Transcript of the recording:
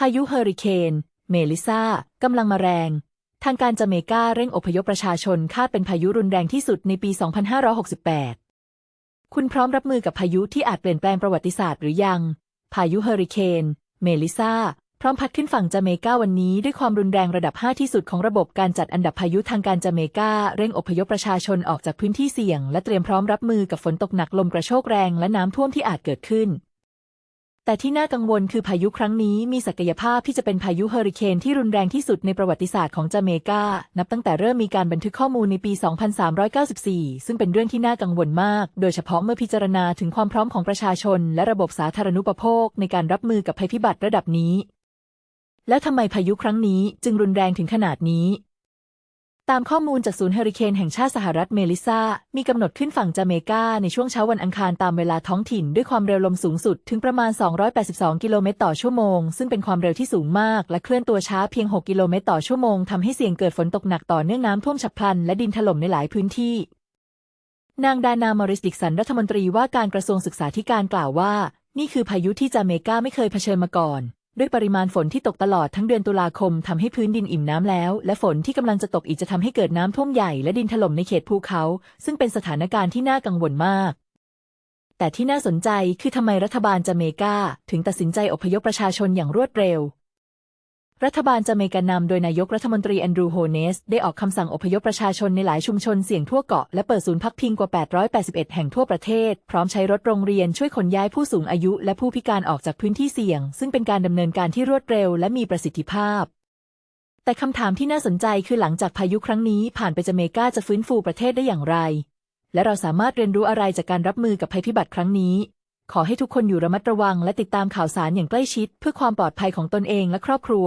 พายุเฮอริเคน เมลิซากำลังมาแรง ทางการจาเมกาเร่งอพยพประชาชนคาดเป็นพายุรุนแรงที่สุดในปี 2568 คุณพร้อมรับมือกับพายุที่อาจเปลี่ยนแปลงประวัติศาสตร์หรือยัง พายุเฮอริเคน เมลิซาพร้อมพัดขึ้นฝั่งจาเมกาวันนี้ด้วยความรุนแรงระดับ 5 ที่สุดของระบบการจัดอันดับพายุทางการจาเมกาเร่งอพยพประชาชนออกจากพื้นที่เสี่ยง และเตรียมพร้อมรับมือกับฝนตกหนักลมกระโชกแรงและน้ำท่วมที่อาจเกิดขึ้น แต่ที่น่ากังวลคือพายุครั้งนี้มีศักยภาพที่จะเป็นพายุเฮอริเคนที่รุนแรงที่สุดในประวัติศาสตร์ของจาเมกา นับตั้งแต่เริ่มมีการบันทึกข้อมูลในปี 2394 ซึ่งเป็นเรื่องที่น่ากังวลมาก โดยเฉพาะเมื่อพิจารณาถึงความพร้อมของประชาชน และระบบสาธารณูปโภค ในการรับมือกับภัยพิบัติระดับนี้ แล้วทำไมพายุครั้งนี้จึงรุนแรงถึงขนาดนี้ ตามข้อมูลจากศูนย์เฮอริเคนแห่งชาติสหรัฐเมลิซา มีกำหนดขึ้นฝั่งจาเมกาในช่วงเช้าวันอังคารตามเวลาท้องถิ่นด้วยความเร็วลมสูงสุดถึงประมาณ 282 กิโลเมตรต่อชั่วโมง ซึ่งเป็นความเร็วที่สูงมาก และเคลื่อนตัวช้าเพียง 6 กิโลเมตรต่อชั่วโมงทำให้เสี่ยงเกิดฝนตกหนักต่อเนื่องน้ำท่วมฉับพลันและดินถล่มในหลายพื้นที่ นางดานามอริสดิกสันรัฐมนตรีว่าการกระทรวงศึกษาธิการกล่าวว่า นี่คือพายุที่จาเมกาไม่เคยเผชิญมาก่อน ด้วยปริมาณฝนที่ตกตลอดทั้งเดือนตุลาคมทำให้พื้นดินอิ่มน้ำแล้ว และฝนที่กำลังจะตกอีกจะทำให้เกิดน้ำท่วมใหญ่และดินถล่มในเขตภูเขา ซึ่งเป็นสถานการณ์ที่น่ากังวลมาก แต่ที่น่าสนใจคือทำไมรัฐบาลจาเมกาถึงตัดสินใจอพยพประชาชนอย่างรวดเร็ว รัฐบาลจาเมกานำโดยนายกรัฐมนตรีแอนดรูโฮเนส ได้ออกคำสั่งอพยพประชาชนในหลายชุมชนเสี่ยงทั่วเกาะและเปิดศูนย์พักพิงกว่า 881 แห่งทั่วประเทศ พร้อมใช้รถโรงเรียนช่วยขนย้ายผู้สูงอายุและผู้พิการออกจากพื้นที่เสี่ยง ซึ่งเป็นการดำเนินการที่รวดเร็วและมีประสิทธิภาพ แต่คำถามที่น่าสนใจคือหลังจากพายุครั้งนี้ ผ่านไปจาเมกาจะฟื้นฟูประเทศได้อย่างไร และเราสามารถเรียนรู้อะไรจากการรับมือกับภัยพิบัติครั้งนี้ ขอให้ทุกคนอยู่ระมัดระวังและติดตามข่าวสารอย่างใกล้ชิด เพื่อความปลอดภัยของตนเองและครอบครัว